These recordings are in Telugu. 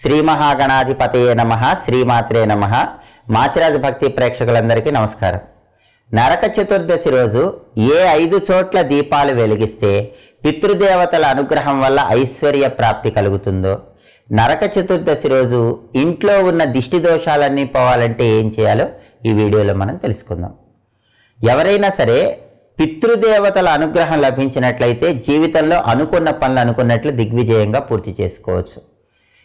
శ్రీ మహాగణాధిపతయే నమ శ్రీమాత్రే నమ. మాచిరాజు భక్తి ప్రేక్షకులందరికీ నమస్కారం. నరక చతుర్దశి రోజు ఏ ఐదు చోట్ల దీపాలు వెలిగిస్తే పితృదేవతల అనుగ్రహం వల్ల ఐశ్వర్య ప్రాప్తి కలుగుతుందో నరక చతుర్దశి రోజు ఇంట్లో ఉన్న దిష్టి దోషాలన్నీ పోవాలంటే ఏం చేయాలో ఈ వీడియోలో మనం తెలుసుకుందాం. ఎవరైనా సరే పితృదేవతల అనుగ్రహం లభించినట్లయితే జీవితంలో అనుకున్న పనులు అనుకున్నట్లు దిగ్విజయంగా పూర్తి చేసుకోవచ్చు.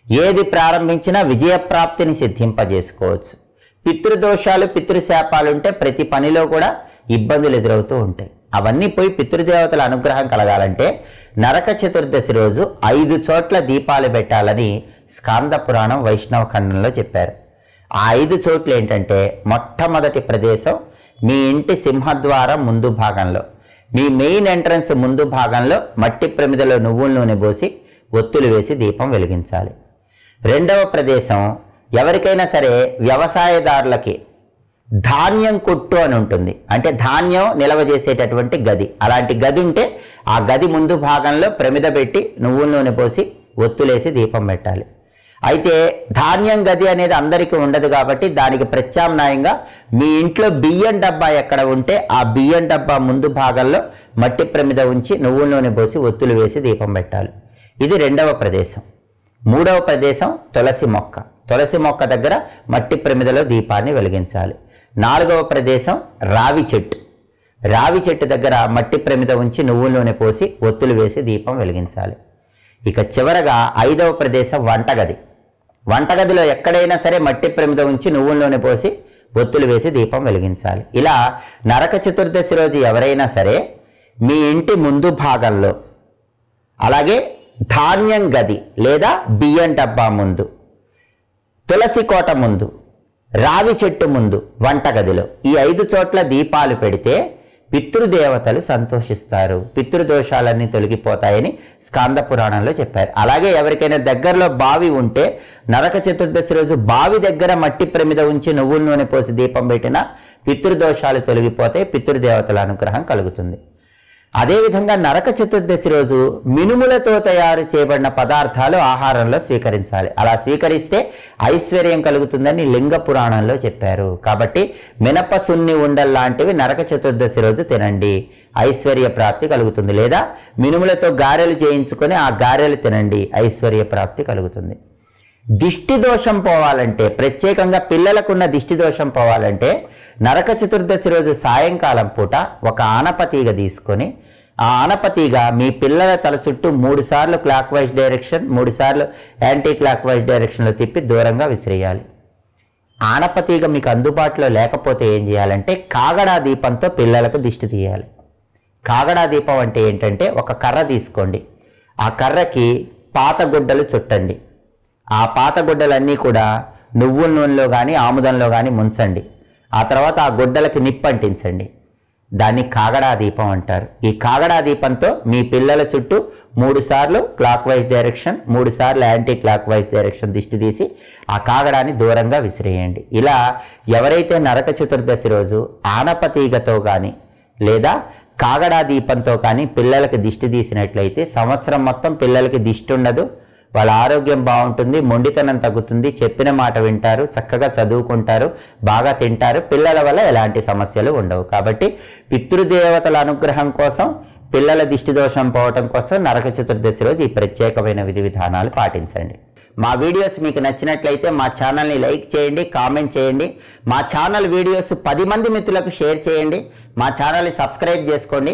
ఏది ప్రారంభించినా విజయప్రాప్తిని సిద్ధింపజేసుకోవచ్చు. పితృదోషాలు పితృశాపాలు ఉంటే ప్రతి పనిలో కూడా ఇబ్బందులు ఎదురవుతూ ఉంటాయి. అవన్నీ పోయి పితృదేవతల అనుగ్రహం కలగాలంటే నరక చతుర్దశి రోజు ఐదు చోట్ల దీపాలు పెట్టాలని స్కాంద పురాణం వైష్ణవ ఖండంలో చెప్పారు. ఆ ఐదు చోట్లు ఏంటంటే మొట్టమొదటి ప్రదేశం మీ ఇంటి సింహద్వారం ముందు భాగంలో. మీ మెయిన్ ఎంట్రన్స్ ముందు భాగంలో మట్టి ప్రమిదలో నువ్వుల నూనె పోసి ఒత్తులు వేసి దీపం వెలిగించాలి. రెండవ ప్రదేశం ఎవరికైనా సరే వ్యవసాయదారులకి ధాన్యం కొట్టు అని ఉంటుంది. అంటే ధాన్యం నిల్వ చేసేటటువంటి గది. అలాంటి గది ఉంటే ఆ గది ముందు భాగంలో ప్రమిద పెట్టి నువ్వుల నూనె పోసి ఒత్తులేసి దీపం పెట్టాలి. అయితే ధాన్యం గది అనేది అందరికీ ఉండదు కాబట్టి దానికి ప్రత్యామ్నాయంగా మీ ఇంట్లో బియ్యం డబ్బా ఎక్కడ ఉంటే ఆ బియ్యం డబ్బా ముందు భాగంలో మట్టి ప్రమిద ఉంచి నువ్వుల నూనె పోసి ఒత్తులు వేసి దీపం పెట్టాలి. ఇది రెండవ ప్రదేశం. మూడవ ప్రదేశం తులసి మొక్క. తులసి మొక్క దగ్గర మట్టి ప్రమిదలో దీపాన్ని వెలిగించాలి. నాలుగవ ప్రదేశం రావి చెట్టు. రావి చెట్టు దగ్గర మట్టి ప్రమిద ఉంచి నువ్వుల నూనె పోసి ఒత్తులు వేసి దీపం వెలిగించాలి. ఇక చివరగా ఐదవ ప్రదేశం వంటగది. వంటగదిలో ఎక్కడైనా సరే మట్టి ప్రమిద ఉంచి నువ్వుల నూనె పోసి ఒత్తులు వేసి దీపం వెలిగించాలి. ఇలా నరక చతుర్దశి రోజు ఎవరైనా సరే మీ ఇంటి ముందు భాగంలో అలాగే ధాన్యం గది లేదా బియ్యం డబ్బా ముందు తులసి కోట ముందు రావి చెట్టు ముందు వంటగదిలో ఈ ఐదు చోట్ల దీపాలు పెడితే పితృదేవతలు సంతోషిస్తారు. పితృదోషాలన్నీ తొలగిపోతాయని స్కాంద పురాణంలో చెప్పారు. అలాగే ఎవరికైనా దగ్గరలో బావి ఉంటే నరక చతుర్దశి రోజు బావి దగ్గర మట్టి ప్రమిద ఉంచి నువ్వుల నూనె పోసి దీపం పెట్టినా పితృదోషాలు తొలగిపోతే పితృదేవతల అనుగ్రహం కలుగుతుంది. అదేవిధంగా నరక చతుర్దశి రోజు మినుములతో తయారు చేయబడిన పదార్థాలు ఆహారంలో స్వీకరించాలి. అలా స్వీకరిస్తే ఐశ్వర్యం కలుగుతుందని లింగ పురాణంలో చెప్పారు. కాబట్టి మినప సున్ని ఉండల్లాంటివి నరక చతుర్దశి రోజు తినండి. ఐశ్వర్య ప్రాప్తి కలుగుతుంది. లేదా మినుములతో గారెలు చేయించుకొని ఆ గారెలు తినండి. ఐశ్వర్య ప్రాప్తి కలుగుతుంది. దిష్టి దోషం పోవాలంటే ప్రత్యేకంగా పిల్లలకున్న దిష్టి దోషం పోవాలంటే నరక చతుర్దశి రోజు సాయంకాలం పూట ఒక ఆనపతీగ తీసుకొని ఆ ఆనపతీగ మీ పిల్లల తల చుట్టూ మూడు సార్లు క్లాక్ వైజ్ డైరెక్షన్ మూడు సార్లు యాంటీ క్లాక్ వైజ్ డైరెక్షన్లో తిప్పి దూరంగా విసిరేయాలి. ఆనపతీగ మీకు అందుబాటులో లేకపోతే ఏం చేయాలంటే కాగడా దీపంతో పిల్లలకు దిష్టి తీయాలి. కాగడా దీపం అంటే ఏంటంటే ఒక కర్ర తీసుకోండి. ఆ కర్రకి పాత గుడ్డలు చుట్టండి. ఆ పాత గుడ్డలన్నీ కూడా నువ్వుల నూనెలో కానీ ఆముదంలో కానీ ముంచండి. ఆ తర్వాత ఆ గుడ్డలకి నిప్పంటించండి. దాన్ని కాగడా దీపం అంటారు. ఈ కాగడా దీపంతో మీ పిల్లల చుట్టూ మూడు సార్లు క్లాక్ వైజ్ డైరెక్షన్ మూడు సార్లు యాంటీ క్లాక్ వైజ్ డైరెక్షన్ దిష్టి తీసి ఆ కాగడాన్ని దూరంగా విసిరేయండి. ఇలా ఎవరైతే నరక చతుర్దశి రోజు ఆనపతీగతో కానీ లేదా కాగడా దీపంతో కానీ పిల్లలకి దిష్టి తీసినట్లయితే సంవత్సరం మొత్తం పిల్లలకి దిష్టి ఉండదు. వాళ్ళ ఆరోగ్యం బాగుంటుంది మొండితనం తగ్గుతుంది చెప్పిన మాట వింటారు చక్కగా చదువుకుంటారు బాగా తింటారు. పిల్లల వల్ల ఎలాంటి సమస్యలు ఉండవు. కాబట్టి పితృదేవతల అనుగ్రహం కోసం పిల్లల దిష్టి దోషం పోవటం కోసం నరక చతుర్దశి రోజు ఈ ప్రత్యేకమైన విధి విధానాలు పాటించండి. మా వీడియోస్ మీకు నచ్చినట్లయితే మా ఛానల్ని లైక్ చేయండి కామెంట్ చేయండి. మా ఛానల్ వీడియోస్ పది మంది మిత్రులకు షేర్ చేయండి. మా ఛానల్ని సబ్స్క్రైబ్ చేసుకోండి.